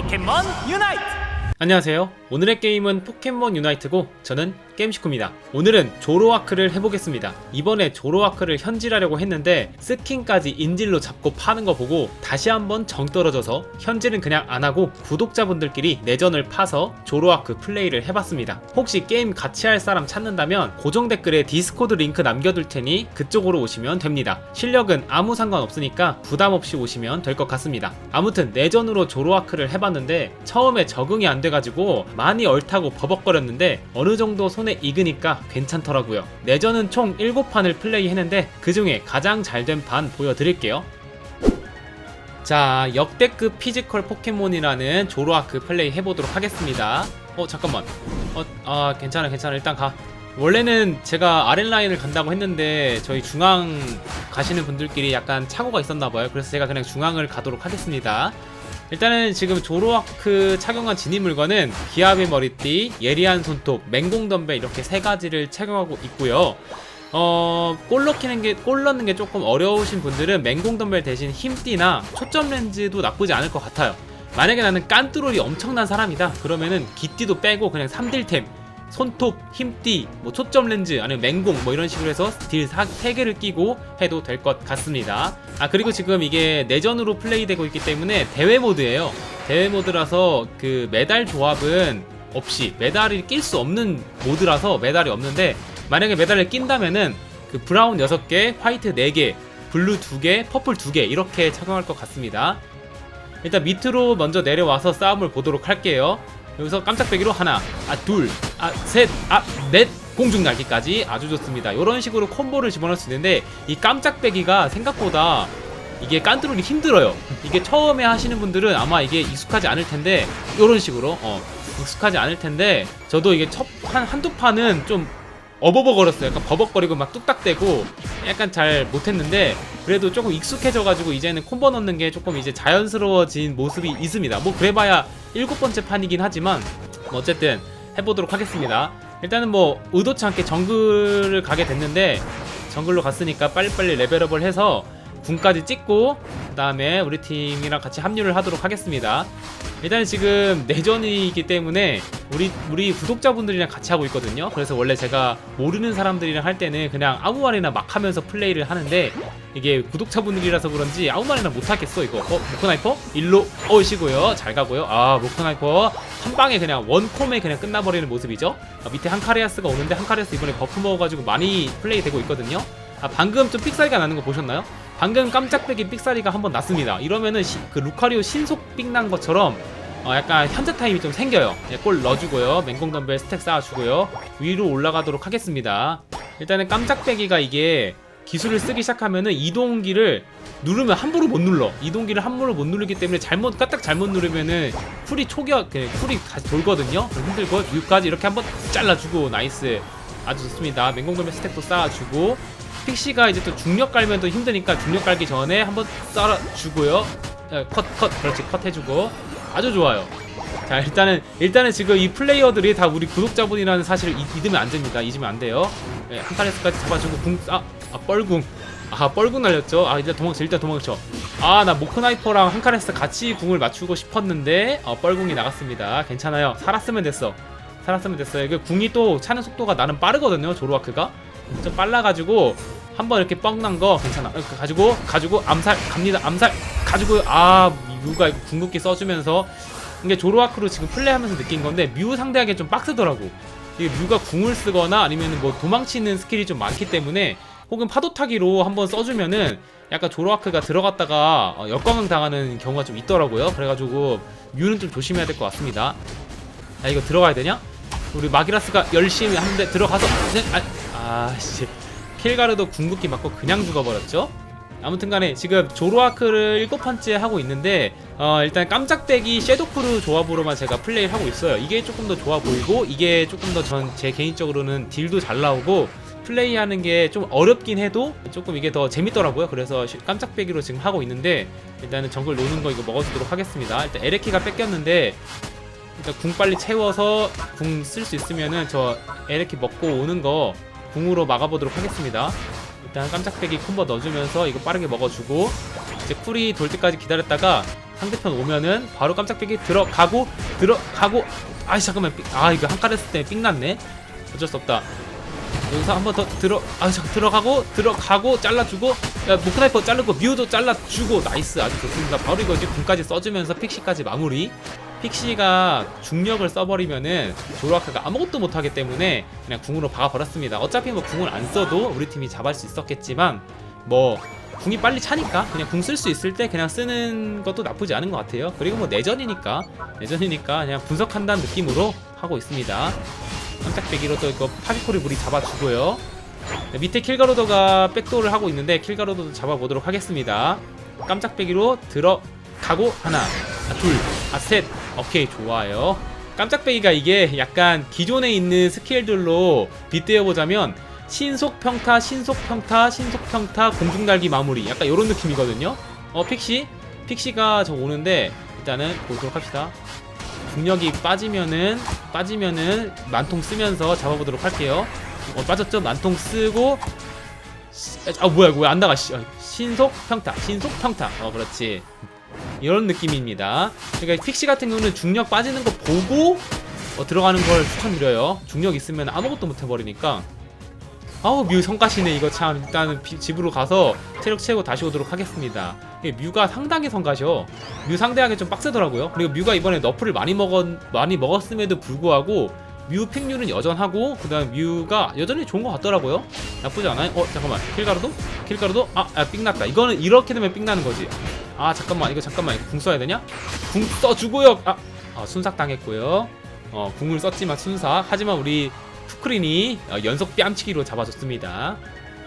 포켓몬 유나이트 안녕하세요. 오늘의 게임은 포켓몬 유나이트고 저는 게임식구입니다. 오늘은 조로아크를 해보겠습니다. 이번에 조로아크를 현질하려고 했는데 스킨까지 인질로 잡고 파는 거 보고 다시 한번 정 떨어져서 현질은 그냥 안 하고 구독자분들끼리 내전을 파서 조로아크 플레이를 해봤습니다. 혹시 게임 같이 할 사람 찾는다면 고정 댓글에 디스코드 링크 남겨둘 테니 그쪽으로 오시면 됩니다. 실력은 아무 상관 없으니까 부담 없이 오시면 될 것 같습니다. 아무튼 내전으로 조로아크를 해봤는데 처음에 적응이 안 돼가지고 많이 얼타고 버벅거렸는데 어느 정도 손에 익으니까 괜찮더라고요. 내전은 총 7판을 플레이했는데 그 중에 가장 잘 된 판 보여드릴게요. 자, 역대급 피지컬 포켓몬이라는 조로아크 플레이 해보도록 하겠습니다. 어, 잠깐만. 어, 아, 괜찮아, 괜찮아. 일단 가. 원래는 제가 아랫라인을 간다고 했는데 저희 중앙 가시는 분들끼리 약간 착오가 있었나봐요. 그래서 제가 그냥 중앙을 가도록 하겠습니다. 일단은 지금 조로아크 착용한 진입 물건은 기압의 머리띠, 예리한 손톱, 맹공 덤벨 이렇게 세 가지를 착용하고 있고요. 어, 골 넣기는 게, 골 넣는 게 조금 어려우신 분들은 맹공 덤벨 대신 힘띠나 초점 렌즈도 나쁘지 않을 것 같아요. 만약에 나는 깐뚜롤이 엄청난 사람이다. 그러면은 기띠도 빼고 그냥 3딜템, 손톱, 힘띠, 뭐 초점 렌즈, 아니면 맹공 뭐 이런 식으로 해서 딜 3개를 끼고 해도 될 것 같습니다. 아, 그리고 지금 이게 내전으로 플레이되고 있기 때문에 대회 모드예요. 대회 모드라서 그 메달 조합은 없이 메달을 낄 수 없는 모드라서 메달이 없는데 만약에 메달을 낀다면은 그 브라운 6개, 화이트 4개, 블루 2개, 퍼플 2개 이렇게 착용할 것 같습니다. 일단 밑으로 먼저 내려와서 싸움을 보도록 할게요. 여기서 깜짝배기로 하나, 아 둘, 아 셋, 아 넷 공중 날기까지 아주 좋습니다. 이런 식으로 콤보를 집어넣을 수 있는데 이 깜짝배기가 생각보다 이게 깐뚜롤이 힘들어요. 이게 처음에 하시는 분들은 아마 이게 익숙하지 않을 텐데 이런 식으로 어, 익숙하지 않을 텐데 저도 이게 첫 한 한두 판은 좀 어버버거렸어요. 약간 버벅거리고 막 뚝딱대고 약간 잘 못했는데 그래도 조금 익숙해져가지고 이제는 콤보 넣는 게 조금 이제 자연스러워진 모습이 있습니다. 뭐 그래봐야 일곱 번째 판이긴 하지만 뭐 어쨌든 해보도록 하겠습니다. 일단은 뭐 의도치 않게 정글을 가게 됐는데 정글로 갔으니까 빨리빨리 레벨업을 해서 군까지 찍고 그 다음에 우리 팀이랑 같이 합류를 하도록 하겠습니다. 일단 지금 내전이기 때문에 우리 우리 구독자분들이랑 같이 하고 있거든요. 그래서 원래 제가 모르는 사람들이랑 할 때는 그냥 아무 말이나 막 하면서 플레이를 하는데 이게 구독자분들이라서 그런지 아무 말이나 못 하겠어 이거. 어 모코나이퍼 일로 오시고요. 잘 가고요. 아 모코나이퍼 한 방에 그냥 원콤에 그냥 끝나버리는 모습이죠. 아, 밑에 한카리아스가 오는데 한카리아스 이번에 버프 먹어가지고 많이 플레이 되고 있거든요. 아 방금 좀 삑사리가 나는 거 보셨나요? 방금 깜짝배기 삑사리가 한번 났습니다. 이러면은 시- 그 루카리오 신속 삑난 것처럼 어, 약간 현재 타임이 좀 생겨요. 예, 골 넣어주고요. 맹공 덤벨 스택 쌓아주고요. 위로 올라가도록 하겠습니다. 일단은 깜짝배기가 이게 기술을 쓰기 시작하면은 이동기를 누르면 함부로 못 눌러. 이동기를 함부로 못 누르기 때문에 잘못 까딱 잘못 누르면은 쿨이 초기화 그 쿨이 다시 돌거든요. 힘들고 뮤까지 이렇게 한번 잘라주고 나이스. 아주 좋습니다. 맹공 덤벨 스택도 쌓아주고 픽시가 이제 또 중력 깔면 또 힘드니까 중력 깔기 전에 한번 썰어주고요. 컷, 컷, 그렇지, 컷 해주고. 아주 좋아요. 자, 일단은, 일단은 지금 이 플레이어들이 다 우리 구독자분이라는 사실을 잊- 잊으면 안 됩니다. 잊으면 안 돼요. 네, 한타레스까지 잡아주고, 궁, 아, 아, 뻘궁. 아, 뻘궁 날렸죠. 아, 일단 도망쳐, 일단 도망쳐. 아, 나 모크나이퍼랑 한카레스 같이 궁을 맞추고 싶었는데, 어, 뻘궁이 나갔습니다. 괜찮아요. 살았으면 됐어. 살았으면 됐어요. 이게 궁이 또 차는 속도가 나름 빠르거든요. 조로아크가. 좀 빨라가지고 한 번 이렇게 뻥 난 거 괜찮아. 가지고 가지고 암살 갑니다. 암살 가지고 아 뮤가 궁극기 써주면서 이게 조로아크로 지금 플레이하면서 느낀 건데 뮤 상대하기 좀 빡세더라고. 이게 뮤가 궁을 쓰거나 아니면 뭐 도망치는 스킬이 좀 많기 때문에 혹은 파도 타기로 한번 써주면은 약간 조로아크가 들어갔다가 어, 역광을 당하는 경우가 좀 있더라고요. 그래가지고 뮤는 좀 조심해야 될 것 같습니다. 야 이거 들어가야 되냐? 우리 마기라스가 열심히 하는데 들어가서 아, 아씨 킬가르도 궁극기 맞고 그냥 죽어버렸죠. 아무튼간에 지금 조로아크를 7판째 하고 있는데 어, 일단 깜짝대기 섀도크루 조합으로만 제가 플레이를 하고 있어요. 이게 조금 더 좋아 보이고 이게 조금 더 전 제 개인적으로는 딜도 잘 나오고 플레이하는 게 좀 어렵긴 해도 조금 이게 더 재밌더라고요. 그래서 시- 깜짝배기로 지금 하고 있는데 일단은 정글 노는 거 이거 먹어주도록 하겠습니다. 일단 에레키가 뺏겼는데 일단 궁 빨리 채워서 궁 쓸 수 있으면은 저 에레키 먹고 오는 거 궁으로 막아보도록 하겠습니다. 일단 깜짝배기 콤보 넣어주면서 이거 빠르게 먹어주고 이제 쿨이 돌 때까지 기다렸다가 상대편 오면은 바로 깜짝배기 들어가고 들어가고 아이 잠깐만 삑- 아 이거 한카레스 때문에 삑 났네. 어쩔 수 없다. 여기서 한 번 더 들어 아 잠깐 들어가고 들어가고 잘라주고 야 모크나이퍼 자르고 뮤도 잘라주고 나이스 아주 좋습니다. 바로 이거 이제 궁까지 써주면서 픽시까지 마무리 픽시가 중력을 써버리면은 조로아카가 아무것도 못하기 때문에 그냥 궁으로 박아버렸습니다. 어차피 뭐 궁을 안 써도 우리 팀이 잡을 수 있었겠지만 뭐 궁이 빨리 차니까 그냥 궁 쓸 수 있을 때 그냥 쓰는 것도 나쁘지 않은 것 같아요. 그리고 뭐 내전이니까 내전이니까 그냥 분석한다는 느낌으로 하고 있습니다. 깜짝배기로 또 이거 파비코리 물이 잡아주고요. 네, 밑에 킬가로더가 백도어를 하고 있는데 킬가로더도 잡아보도록 하겠습니다. 깜짝배기로 들어가고 하나 아, 둘아셋 오케이 좋아요 깜짝배기가 이게 약간 기존에 있는 스킬들로 빗대어 보자면 신속 평타 신속 평타 신속 평타 공중 날기 마무리 약간 이런 느낌이거든요 어 픽시 픽시가 저 오는데 일단은 보도록 합시다 중력이 빠지면은 빠지면은 만통 쓰면서 잡아보도록 할게요. 어 빠졌죠? 만통 쓰고 아 뭐야 왜안 나가? 씨. 어, 신속 평타, 신속 평타. 어 그렇지. 이런 느낌입니다. 그러니까 픽시 같은 경우는 중력 빠지는 거 보고 어, 들어가는 걸 추천드려요. 중력 있으면 아무것도 못 해버리니까. 아우 뮤 성가시네 이거 참 일단은 비- 집으로 가서 체력 채우고 다시 오도록 하겠습니다. 이게 뮤가 상당히 성가셔. 뮤 상대하기 좀 빡세더라고요. 그리고 뮤가 이번에 너프를 많이 먹었 많이 먹었음에도 불구하고 뮤 픽률은 여전하고 그 다음 뮤가 여전히 좋은 것 같더라고요. 나쁘지 않아요. 어 잠깐만 킬가루도 킬가루도 아삥 났다. 이거는 이렇게 되면 삥 나는 거지. 아 잠깐만 이거 잠깐만 이거 궁 써야 되냐? 궁 써주고요. 아, 아 순삭 당했고요. 어 궁을 썼지만 순삭. 하지만 우리 푸크린이 어, 연속 뺨치기로 잡아줬습니다.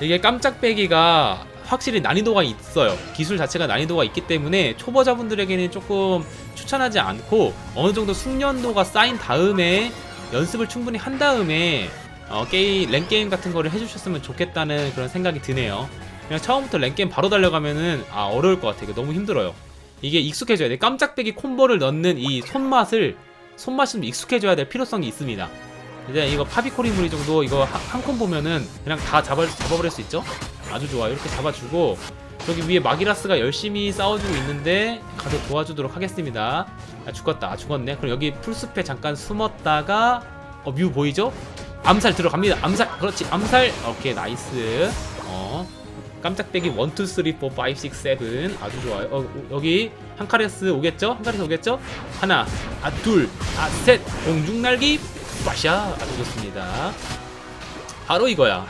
이게 깜짝배기가 확실히 난이도가 있어요. 기술 자체가 난이도가 있기 때문에 초보자분들에게는 조금 추천하지 않고 어느 정도 숙련도가 쌓인 다음에 연습을 충분히 한 다음에 어, 게임 랭게임 같은 거를 해주셨으면 좋겠다는 그런 생각이 드네요. 그냥 처음부터 랭게임 바로 달려가면은 아 어려울 것 같아요. 너무 힘들어요. 이게 익숙해져야 돼. 깜짝배기 콤보를 넣는 이 손맛을 손맛이 좀 익숙해져야 될 필요성이 있습니다. 이제 이거 파비코리무리 정도 이거 한, 한콤 보면은 그냥 다 잡아, 잡아버릴 수 있죠? 아주 좋아요. 이렇게 잡아주고 저기 위에 마기라스가 열심히 싸워주고 있는데 가서 도와주도록 하겠습니다. 아, 죽었다. 아, 죽었네. 그럼 여기 풀숲에 잠깐 숨었다가 어, 뮤 보이죠? 암살 들어갑니다. 암살. 그렇지. 암살. 오케이. 나이스. 어. 깜짝배기 1, 2, 3, 4, 5, 6, 7 아주 좋아요. 어, 여기 한카레스 오겠죠? 한카레스 오겠죠? 하나 아둘아 셋. 공중날기 빠샤. 아주 좋습니다. 바로 이거야.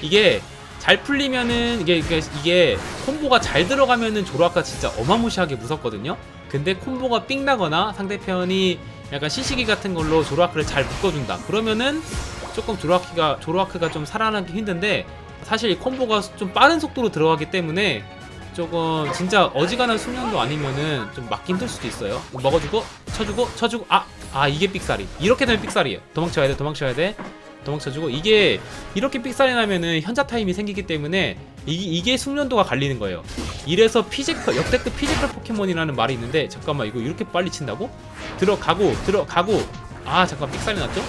이게 잘 풀리면은 이게 이게, 이게 콤보가 잘 들어가면은 조로아카 진짜 어마무시하게 무섭거든요? 근데 콤보가 삥 나거나 상대편이 약간 시시기 같은 걸로 조로아크를 잘 묶어준다. 그러면은 조금 조로아키가 조로아크가 좀 살아나기 힘든데 사실 이 콤보가 좀 빠른 속도로 들어가기 때문에 조금 진짜 어지간한 숙련도 아니면은 좀 막기 힘들 수도 있어요. 먹어주고 쳐주고 쳐주고 아 아 이게 삑사리 이렇게 되면 삑사리예요. 도망쳐야 돼 도망쳐야 돼 도망쳐주고 이게 이렇게 삑사리 나면은 현자 타임이 생기기 때문에 이, 이게 숙련도가 갈리는 거예요. 이래서 피지컬 역대급 피지컬 포켓몬이라는 말이 있는데 잠깐만 이거 이렇게 빨리 친다고? 들어가고 들어가고 아 잠깐 삑사리 났죠?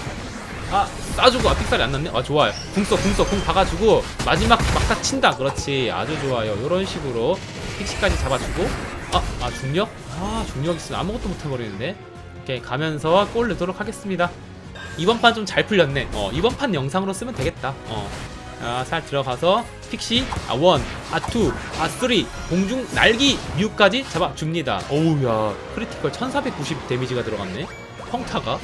아 쏴주고 아 픽살이 안 났네? 아 좋아요. 궁써궁써궁 박아주고 마지막 막타 친다. 그렇지. 아주 좋아요. 이런 식으로 픽시까지 잡아주고. 아, 아 중력? 아 중력 있으면 아무것도 못해버리는데. 오케이 가면서 골 넣도록 하겠습니다. 이번 판 좀 잘 풀렸네. 어 이번 판 영상으로 쓰면 되겠다. 어 아 살 들어가서 픽시 아원 아투 아3 공중 날기 뮤까지 잡아줍니다. 어우야 크리티컬 1490 데미지가 들어갔네. 평타가?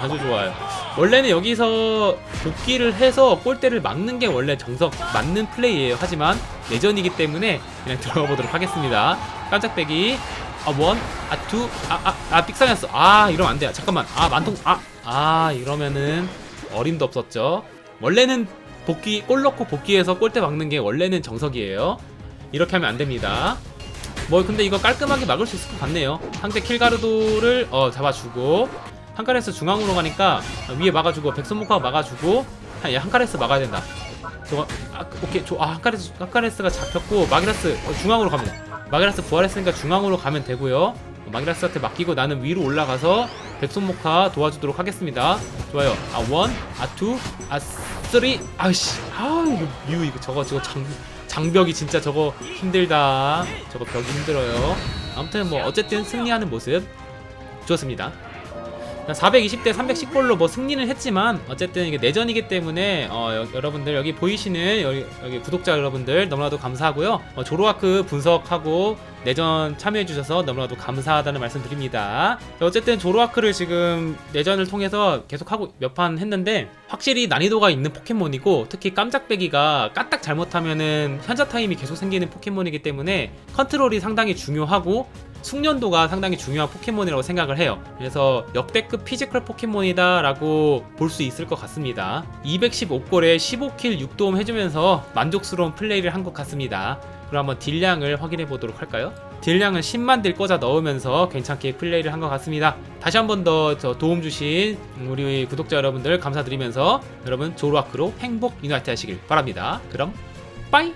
아주 좋아요. 원래는 여기서 복귀를 해서 골대를 막는 게 원래 정석 맞는 플레이예요. 하지만 내전이기 때문에 그냥 들어가 보도록 하겠습니다. 깜짝배기 아 원, 아 투, 아 아 아 삑사렸어. 아 이러면 안 돼요. 잠깐만. 아 만통 아 아 이러면은 어림도 없었죠. 원래는 복귀 골 넣고 복귀해서 골대 막는 게 원래는 정석이에요. 이렇게 하면 안 됩니다. 뭐 근데 이거 깔끔하게 막을 수 있을 것 같네요. 상대 킬가르도를 어 잡아주고 한카레스 중앙으로 가니까 위에 막아주고 백선목화 막아주고 한, 한카레스 막아야 된다. 저거 아, 오케이 저, 아 한카레스 한카레스가 잡혔고 마기라스 어, 중앙으로 갑니다. 마기라스 부활했으니까 중앙으로 가면 되고요. 마기라스한테 맡기고 나는 위로 올라가서 백손목화 도와주도록 하겠습니다. 좋아요. 아 원, 아 투, 아 쓰리. 아씨, 아 이거 뮤 이거 저거 저거 장 장벽이 진짜 저거 힘들다. 저거 벽이 힘들어요. 아무튼 뭐 어쨌든 승리하는 모습 좋습니다. 420대 310골로 뭐 승리는 했지만 어쨌든 이게 내전이기 때문에 어, 여, 여러분들 여기 보이시는 여기, 여기 구독자 여러분들 너무나도 감사하고요. 어, 조로아크 분석하고 내전 참여해 주셔서 너무나도 감사하다는 말씀 드립니다. 어쨌든 조로아크를 지금 내전을 통해서 계속 하고 몇 판 했는데 확실히 난이도가 있는 포켓몬이고 특히 깜짝배기가 까딱 잘못하면은 현자 타임이 계속 생기는 포켓몬이기 때문에 컨트롤이 상당히 중요하고 숙련도가 상당히 중요한 포켓몬이라고 생각을 해요. 그래서 역대급 피지컬 포켓몬이다라고 볼 수 있을 것 같습니다. 215골에 15킬 6도움 해주면서 만족스러운 플레이를 한 것 같습니다. 그럼 한번 딜량을 확인해 보도록 할까요? 딜량은 10만 딜 꽂아 넣으면서 괜찮게 플레이를 한 것 같습니다. 다시 한 번 더 도움 주신 우리 구독자 여러분들 감사드리면서 여러분 조로아크로 행복 유나이트 하시길 바랍니다. 그럼 빠이!